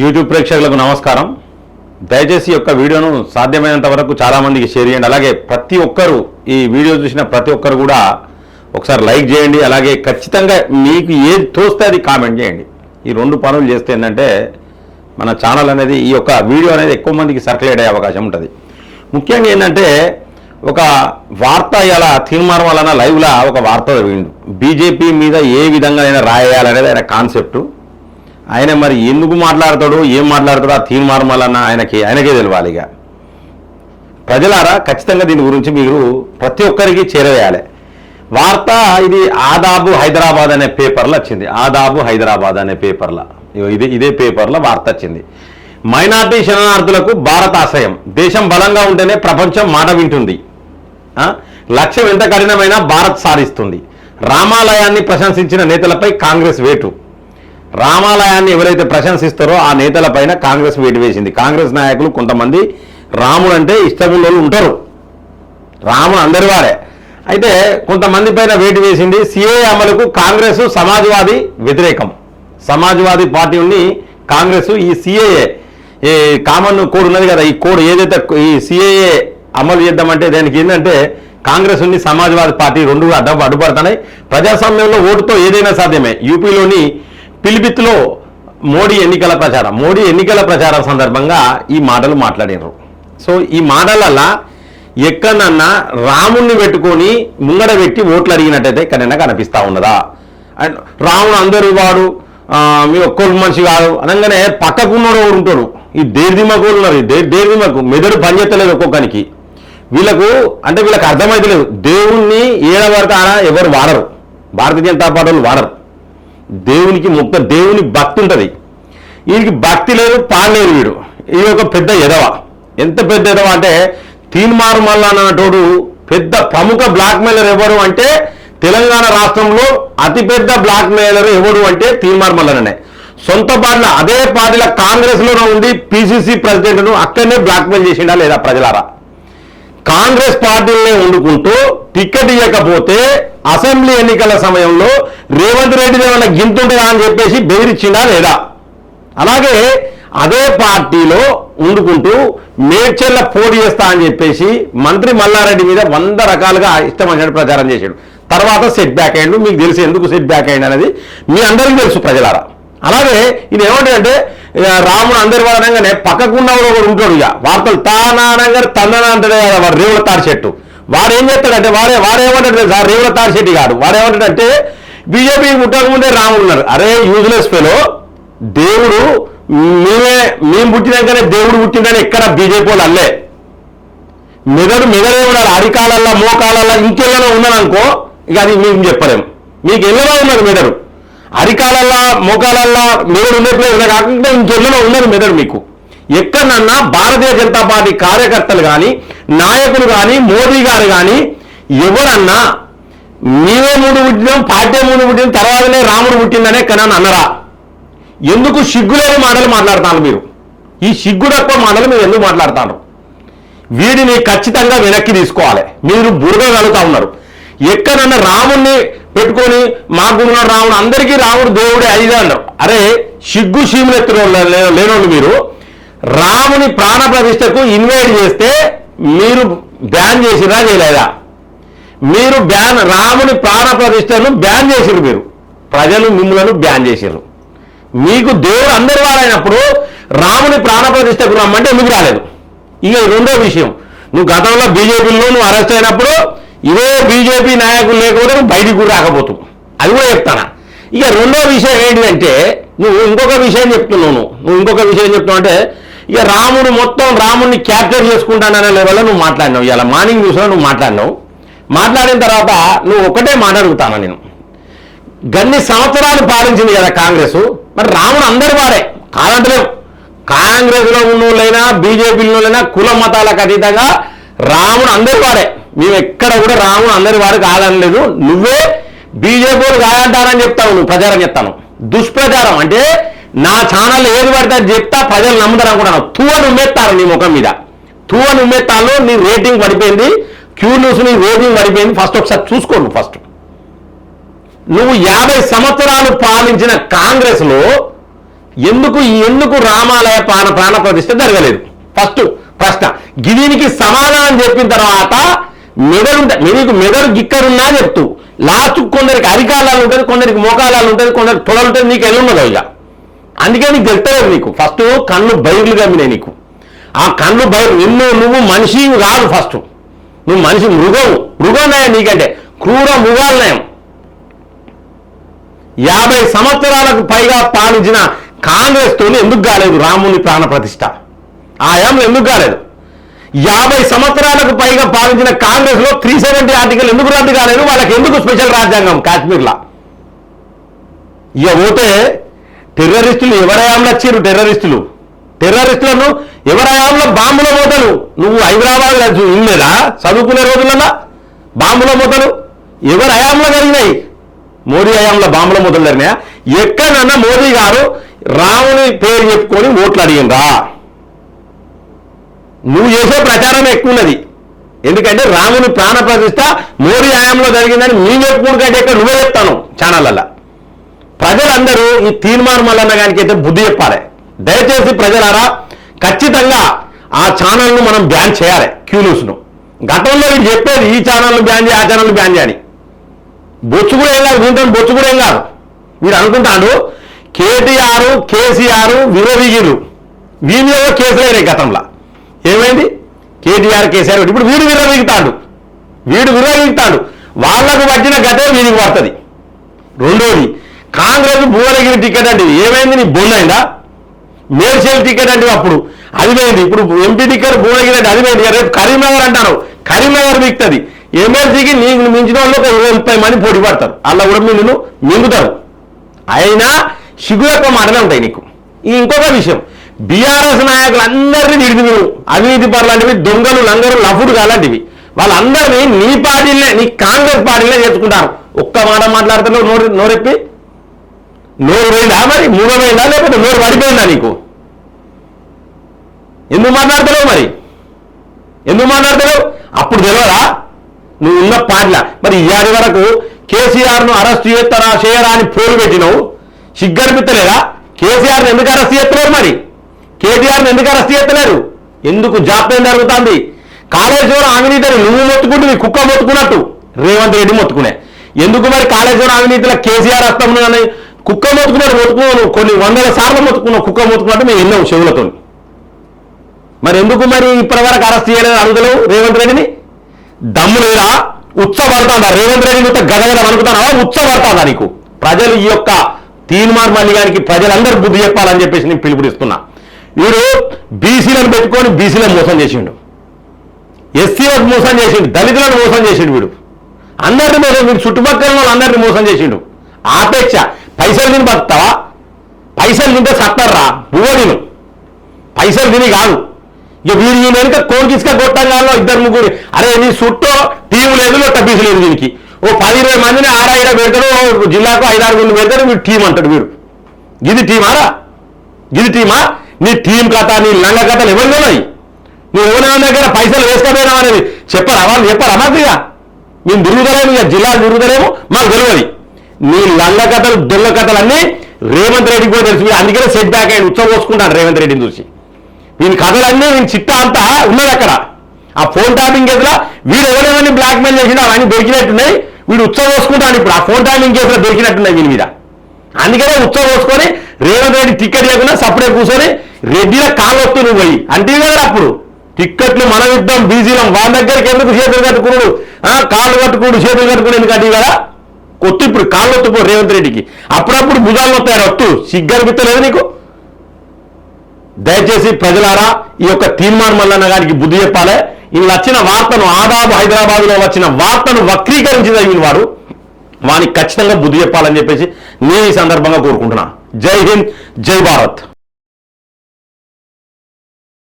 YouTube ప్రేక్షకులకు నమస్కారం. దయచేసి యొక్క వీడియోను సాధ్యమైనంత వరకు చాలామందికి షేర్ చేయండి. అలాగే ప్రతి ఒక్కరు ఈ వీడియో చూసిన ప్రతి ఒక్కరు కూడా ఒకసారి లైక్ చేయండి. అలాగే ఖచ్చితంగా మీకు ఏది తోస్తే అది కామెంట్ చేయండి. ఈ రెండు పనులు చేస్తే ఏంటంటే మన ఛానల్ అనేది ఈ యొక్క వీడియో అనేది ఎక్కువ మందికి సర్క్యులేట్ అయ్యే అవకాశం ఉంటుంది. ముఖ్యంగా ఏంటంటే ఒక వార్త ఇలా తీర్మానం వలన లైవ్లా ఒక వార్త విండు బీజేపీ మీద ఏ విధంగా అయినా రాయాలనేది ఆయన కాన్సెప్టు. ఆయన మరి ఎందుకు మాట్లాడతాడు ఏం మాట్లాడతాడు ఆ తీర్మానం వలన ఆయనకి ఆయనకే తెలియాలి ఇక. ప్రజలారా ఖచ్చితంగా దీని గురించి మీరు ప్రతి ఒక్కరికి చేరవేయాలి. వార్త ఇది ఆదాబు హైదరాబాద్ అనే పేపర్లో వచ్చింది. ఆదాబు హైదరాబాద్ అనే పేపర్లో. ఇదే ఇదే పేపర్లో వార్త వచ్చింది. మైనార్టీ శరణార్థులకు భారత ఆశయం దేశం బలంగా ఉంటేనే ప్రపంచం మాట వింటుంది. ఆ? లక్ష్యం ఎంత కఠినమైనా భారత్ సాధిస్తుంది. రామాలయాన్ని ప్రశంసించిన నేతలపై కాంగ్రెస్ వేటు. రామాలయాన్ని ఎవరైతే ప్రశంసిస్తారో ఆ నేతల పైన కాంగ్రెస్ వేటు వేసింది. కాంగ్రెస్ నాయకులు కొంతమంది రాముడు అంటే ఇష్టమున్న ఉంటారు. రాముడు అందరి వారే. అయితే కొంతమంది పైన వేటు వేసింది సిఏ అమలుకు కాంగ్రెస్ సమాజ్వాదీ వ్యతిరేకం. సమాజ్వాదీ పార్టీ ఉండి కాంగ్రెస్ ఈ సిఏఏ ఈ కామన్ కోడ్ ఉన్నది కదా ఈ కోడ్ ఏదైతే ఈ సిఏఏ అమలు చేద్దామంటే దానికి ఏంటంటే కాంగ్రెస్ ఉంది సమాజ్వాదీ పార్టీ రెండు అడ్డ అడ్డుపడుతున్నాయి. ప్రజాస్వామ్యంలో ఓటుతో ఏదైనా సాధ్యమే. యూపీలోని పిలిపిత్తులో మోడీ ఎన్నికల ప్రచారం. మోడీ ఎన్నికల ప్రచారం సందర్భంగా ఈ మాటలు మాట్లాడినారు సో ఈ మాటలల్లా ఎక్కడన్నా రాముణ్ణి పెట్టుకొని ముంగడ పెట్టి ఓట్లు అడిగినట్టయితే ఎక్కడైనా కనిపిస్తా ఉన్నదా? అండ్ రాముడు అందరూ వాడు మీ ఒక్కరు మనిషి కాదు అనగానే పక్కకున్నాడు ఒకడు ఉంటాడు? ఈ దేర్దిమకు ఉన్నారు. దే దేర్దిమకు మెదడు పనిచేస్తలేదు ఒక్కొక్కరికి వీళ్ళకు అంటే వీళ్ళకి అర్థమైతలేదు. దేవుణ్ణి ఏడవరకు ఆడ ఎవరు వాడరు? భారతీయ జనతా పార్టీ వాళ్ళు వాడరు. దేవునికి మొక్క దేవుని భక్తి ఉంటుంది. వీడికి భక్తి లేదు పాడలేదు వీడు. ఇది ఒక పెద్ద ఎదవ. ఎంత పెద్ద ఎదవ అంటే తీన్మారు మల్ల అన్నటోడు పెద్ద ప్రముఖ బ్లాక్ మెయిలర్ ఎవరు అంటే తెలంగాణ రాష్ట్రంలో అతిపెద్ద బ్లాక్ మెయిలర్ ఎవడు అంటే తీన్మారు మల్లననే సొంత పార్టీలో అదే పార్టీలో కాంగ్రెస్లోనే ఉండి పిసిసి ప్రెసిడెంట్ను అక్కడనే బ్లాక్మెయిల్ చేసిండా లేదా ప్రజలారా? కాంగ్రెస్ పార్టీలనే వండుకుంటూ టికెట్ ఇవ్వకపోతే అసెంబ్లీ ఎన్నికల సమయంలో రేవంత్ రెడ్డి ఏమైనా గింతుంటుందా అని చెప్పేసి బెదిరించిందా లేదా? అలాగే అదే పార్టీలో ఉండుకుంటూ మేడ్చెల్ల పోటీ చేస్తా అని చెప్పేసి మంత్రి మల్లారెడ్డి మీద వంద రకాలుగా ఇష్టం వచ్చినట్టు ప్రచారం చేశాడు. తర్వాత సెట్ బ్యాక్ అయ్యిండు. మీకు తెలిసి ఎందుకు సెట్ బ్యాక్ అయ్యింది అనేది మీ అందరికీ తెలుసు ప్రజలారా. అలాగే ఇది ఏమంటాడంటే ఇక రాముడు అందరి వాడనగానే పక్కకున్న వాడు ఒకడు ఉంటాడు ఇక. వార్తలు తానానంగా తందన అంటాడే కదా వాడు రేవుల తాడి చెట్టు. వాడు ఏం చేస్తాడంటే వాడే వాడేమంటాడు సార్ రేవుల తాడి చెట్టు కాదు. వాడేమంటాడంటే బీజేపీ ముట్టకముందే రాముడు ఉన్నారు అరే యూజ్లెస్ ఫెలో దేవుడు మేమే మేము పుట్టినాకనే దేవుడు పుట్టిందని ఎక్కడ బీజేపీ వాళ్ళు అల్లే మెదడు మెదడే ఉన్నారు అరికాలల్లో మోకాలల్లో ఇంకెళ్ళలో ఉన్నాననుకో ఇక అది మేము చెప్పలేం. మీకు ఎల్లలో ఉన్నారు మెదడు. అరికాలల్లా మోకాలల్లా మెదడు ఉన్నట్లే ఉన్నది కాకుండా ఇంకెళ్ళలో ఉన్నది మెదడు మీకు. ఎక్కడన్నా భారతీయ జనతా పార్టీ కార్యకర్తలు కానీ నాయకులు కానీ మోదీ గారు కానీ ఎవరన్నా మేమే ముందు పుట్టినాం పార్టీ ముందు పుట్టిన తర్వాతనే రాముడు పుట్టిందనే కన్నా అన్నరా? ఎందుకు సిగ్గులేని మాటలు మాట్లాడతాను మీరు? ఈ సిగ్గు తక్కువ మాటలు మీరు ఎందుకు మాట్లాడతాను వీడిని ఖచ్చితంగా వెనక్కి తీసుకోవాలి. మీరు బురద ఉన్నారు. ఎక్కడన్నా రాముణ్ణి పెట్టుకొని మాకున్న రాముడు అందరికీ రాముడు దేవుడే ఐదే అన్నారు. అరే సిగ్గు సీములెత్తున లేనోళ్ళు మీరు రాముని ప్రాణ ప్రతిష్టకు ఇన్వైట్ చేస్తే మీరు బ్యాన్ చేసిరా చేయలేదా? మీరు బ్యాన్ రాముని ప్రాణ ప్రతిష్టను బ్యాన్ చేసిరు మీరు. ప్రజలు మిమ్మలను బ్యాన్ చేసిరు మీకు దేవుడు అందరి వారైనప్పుడు రాముని ప్రాణ ప్రతిష్టకు రమ్మంటే ఎందుకు రాలేదు? ఇక రెండో విషయం నువ్వు గతంలో బీజేపీలో నువ్వు అరెస్ట్ అయినప్పుడు ఇదే బీజేపీ నాయకులు లేకపోతే నువ్వు బయటికి కూడా అది కూడా చెప్తానా? ఇక రెండో విషయం ఏంటిదంటే నువ్వు ఇంకొక విషయం చెప్తున్నావు నువ్వు. ఇంకొక విషయం చెప్తున్నావు అంటే ఇక రాముడు మొత్తం రాముడిని క్యాప్చర్ చేసుకుంటాననే లెవెల్లో నువ్వు మాట్లాడినావు. ఇలా మార్నింగ్ న్యూస్లో నువ్వు మాట్లాడినావు. మాట్లాడిన తర్వాత నువ్వు ఒకటే మాట నేను? గన్ని సంవత్సరాలు పాలించింది కదా కాంగ్రెస్. మరి రాముడు అందరు వారే. కాదంటలేవు. కాంగ్రెస్లో ఉన్నోళ్ళైనా బీజేపీలోనైనా కుల మతాలకు అతీతంగా రాముడు అందరు వారే. మేము ఎక్కడ కూడా రాము అందరి వాడు కాదనలేదు నువ్వే బీజేపీలు కాదంటానని చెప్తావు నువ్వు ప్రచారం చెప్తాను దుష్ప్రచారం అంటే నా ఛానల్ ఏది పడితే చెప్తా ప్రజలు నమ్ముతారు అనుకుంటాను. తువ్వను ఉమ్మేస్తారు నీ ముఖం మీద. తువ్వను ఉమ్మేత్తాను నీ రేటింగ్ పడిపోయింది. క్యూ న్యూస్ నీ రేటింగ్ పడిపోయింది. ఫస్ట్ ఒకసారి చూసుకోండి ఫస్ట్. నువ్వు యాభై సంవత్సరాలు పాలించిన కాంగ్రెస్లో ఎందుకు ఎందుకు రామాలయ ప్రాణ ప్రాణ ప్రతిష్ట జరగలేదు? ఫస్ట్ ప్రశ్న. దీనికి సమాధానం చెప్పిన తర్వాత మెదడు మీకు మెదడు గిక్కరున్నా చెప్తూ లాస్ట్ కొందరికి అరికాలాలు ఉంటుంది కొందరికి మోకాలాలు ఉంటుంది కొందరికి తొడలు ఉంటుంది నీకు ఎల్లుండదు ఇక. అందుకే నీకు తెలుస్తలేదు నీకు. ఫస్ట్ కన్ను బయర్లు కమ్మినాయి నీకు. ఆ కన్ను బయలు నిన్ను నువ్వు మనిషి కాదు ఫస్ట్. నువ్వు మనిషి మృగం మృగం నీకంటే. క్రూర మృగాలు యాభై సంవత్సరాలకు పైగా పాలించిన కాంగ్రెస్ తోని ఎందుకు కాలేదు రాముని ప్రాణ ప్రతిష్ట? ఆ ఎందుకు కాలేదు? యాభై సంవత్సరాలకు పైగా పాలించిన కాంగ్రెస్లో త్రీ సెవెంటీ ఆర్టికల్ ఎందుకు రద్దు కాలేదు? వాళ్ళకి ఎందుకు స్పెషల్ రాజ్యాంగం? కాశ్మీర్లో. ఇక పోతే టెర్రరిస్టులు ఎవరయాంలో వచ్చారు టెర్రరిస్టులు? టెర్రరిస్టులను ఎవరయాంలో బాంబుల మూతలు నువ్వు హైదరాబాద్ ఇల్లేదా? చదువుకునే రోజులలో బాంబుల మూతలు ఎవరు హయాంలో కలిగినాయి మోడీ హయాంలో బాంబుల మూతలు జరిగినాయా? ఎక్కడన్నా మోదీ గారు రాముని పేరు చెప్పుకొని ఓట్లు అడిగిందా నువ్వు చేసే ప్రచారం ఎక్కువ ఉన్నది ఎందుకంటే రాముని ప్రాణ ప్రతిష్ట మోడీ హయాంలో జరిగిందని నేను చెప్పుకుంటే కంటే ఇక్కడ నువ్వే చెప్తాను ఛానళ్ళల్లో. ప్రజలందరూ ఈ తీర్మానం మల్లన్న గారికి అయితే బుద్ధి చెప్పాలి. దయచేసి ప్రజలారా ఖచ్చితంగా ఆ ఛానల్ను మనం బ్యాన్ చేయాలి క్యూ న్యూస్ను. గతంలో వీడు చెప్పేది ఈ ఛానల్ను బ్యాన్ చేయి ఆ ఛానల్ను బ్యాన్ చేయాలి బొచ్చు కూడా ఏం కాదు దీంతో బొచ్చు కూడా ఏం కాదు. వీడు అనుకుంటాడు కేటీఆర్ కేసీఆర్ విరోధిగిరు వీరి మీద కేసులు గతంలో. ఏమైంది? కేటీఆర్ కేసీఆర్ ఇప్పుడు వీడు విరోధిస్తాడు వీడు విరోధిస్తాడు వాళ్ళకు పట్టిన గతే వీడికి పడుతుంది. రెండోది కాంగ్రెస్ భువనగిరి టికెట్ అంటే ఏమైంది? నీ బొన్నైందా మేడ్చల్ టికెట్ అంటే అప్పుడు అది పోయింది ఇప్పుడు ఎంపీ టికెట్ భువనగిరి అంటే అది పోయింది రేపు కరీంనగర్ అంటారు. కరీంనగర్ మిగుతుంది ఎమ్మెల్సీకి నీకు మించిన వాళ్ళు ఒక ముప్పై మంది పోటీ పడతారు. అలా కూడా నిన్ను మింగుతారు. అయినా సిగ్గులెక్కువ మాటలే ఉంటాయి నీకు. ఇంకొక విషయం. బీఆర్ఎస్ నాయకులు అందరినీ తిడిగి అవినీతి పరులాంటివి దొంగలు లంగరు లఫుడుగా అలాంటివి వాళ్ళందరినీ నీ పార్టీలనే నీ కాంగ్రెస్ పార్టీలే చేర్చుకుంటారు ఒక్క మాట మాట్లాడుతున్నావు నోరు నోరెప్పి? నోరు పోయిందా మరి? మూడమైందా లేకపోతే నోరు పడిపోయిందా నీకు? ఎందుకు మాట్లాడతావు మరి? ఎందుకు మాట్లాడతావు అప్పుడు తెలియదా నువ్వు ఉన్న పార్టీలా మరి ఇవాడి వరకు కేసీఆర్ను అరెస్ట్ చేస్తారా చేయరా అని పోలు పెట్టినావు. సిగ్గనిపిస్తలేదా? కేసీఆర్ని ఎందుకు అరెస్ట్ చేస్తున్నారు మరి? కేటీఆర్ని ఎందుకు అరెస్ట్ చేస్తలేరు? ఎందుకు జాప్యం జరుగుతుంది? కాళేశ్వరం అవినీతిని నువ్వు మొత్తుకుంటూ నీ కుక్క మొత్తుకున్నట్టు. రేవంత్ రెడ్డి మొత్తుకునే. ఎందుకు మరి కాళేశ్వరం అవినీతిలో కేసీఆర్ వస్తాము అని కుక్క మొత్తుకున్నాడు మొత్తుకున్నాను కొన్ని వందల సార్లు మొత్తుకున్నావు కుక్క మొత్తుకున్నట్టు మేము ఎన్నో చెవులతో. మరి ఎందుకు మరి ఇప్పటివరకు అరెస్ట్ చేయలేదని అడుగుతలేవు రేవంత్ రెడ్డిని? దమ్ము లేదా? ఉత్సపడుతుందా రేవంత్ రెడ్డి నువ్వు గదగద అనుకున్నావా ఉత్సపడుతుందా నీకు? ప్రజలు ఈ యొక్క తీర్మాన్ మల్లిగానికి ప్రజలందరూ బుద్ధి చెప్పాలని చెప్పేసి నేను పిలుపునిస్తున్నా. వీడు బీసీలను పెట్టుకొని బీసీలను మోసం చేసిండు. ఎస్సీలకు మోసం చేసిండు దళితులను మోసం చేసిండు వీడు. అందరిని మోసం వీడు చుట్టుపక్కల వాళ్ళు అందరిని మోసం చేసిండు. ఆపేక్ష పైసలు తిని బతుకుతావా? పైసలు తింటే సత్తర్రా బువ్వ తిను. పైసలు తిని కాదు. ఇక వీరు ఈయన వెనుక కోడికిసుక కొట్టంగాలో ఇద్దరు ముగ్గురు అరే నీ చుట్టూ టీం లేదు లొట్ట పీసు లేదు దీనికి. ఓ పది ఇరవై మందిని ఆడ ఈడ పెడతాడు ఓ జిల్లాకు ఐదారు మంది పెడతాడు వీడు టీం అంటాడు వీడు. ఇది టీమారా? ఇది టీమా? నీ టీం కథ నీ లంగ కథలు ఎవరు ఉన్నాయి? నువ్వు ఎవరైనా దగ్గర పైసలు వేసుకోపోయినావు అనేది చెప్పరా? వాళ్ళు చెప్పరా? మాకు ఇక. మేము తిరుగుతలేము ఇక జిల్లాలు తిరుగుతలేము మాకు తెలియదు. నీ లంగ కథలు దొంగ కథలు అన్నీ రేవంత్ రెడ్డికి కూడా తెలుసు. అందుకనే సెట్ బ్యాక్ అయ్యి పోసుకుంటాడు రేవంత్ రెడ్డిని చూసి. వీని కథలన్నీ వీని చిట్టా అంతా ఉన్నది అక్కడ. ఆ ఫోన్ ట్యాపింగ్ కేసులో వీడు ఎవరేమని బ్లాక్మెయిల్ చేసినా అవన్నీ దొరికినట్టున్నాయి. వీడు ఉచ్చబోసుకుంటాను ఇప్పుడు. ఆ ఫోన్ ట్యాపింగ్ కేసులో దొరికినట్టున్నాయి వీని మీద. అందుకనే ఉత్సవం పోసుకొని రేవంత్ రెడ్డి టికెట్ లేకుండా సపరేట్ కూర్చొని రెడ్డిల కాళ్ళు నువ్వు పోయి. అంటే కదా అప్పుడు. టిక్కెట్లు మనం ఇద్దాం బీజీలం వాళ్ళ దగ్గరికి ఎందుకు చేతులు కట్టుకున్నాడు? ఆ, కాళ్ళు కట్టుకుడు చేతులు కట్టుకుని ఎందుకు అంటే కదా కొత్త ఇప్పుడు కాళ్ళు వస్తుపో రేవంత్ రెడ్డికి. అప్పుడప్పుడు భుజాలు వస్తాయి ఒట్టు సిగ్గనిపిస్తలేదు నీకు? దయచేసి ప్రజలారా ఈ యొక్క తీర్మాన్ మల్లన్న గారికి బుద్ధి చెప్పాలి. వీళ్ళు వచ్చిన వార్తను ఆదాబ్ హైదరాబాద్లో వచ్చిన వార్తను వక్రీకరించి తగిన వాడు. వానికి ఖచ్చితంగా బుద్ధి చెప్పాలని చెప్పేసి నేను ఈ సందర్భంగా కోరుకుంటున్నా. జై హింద్ జై భారత్.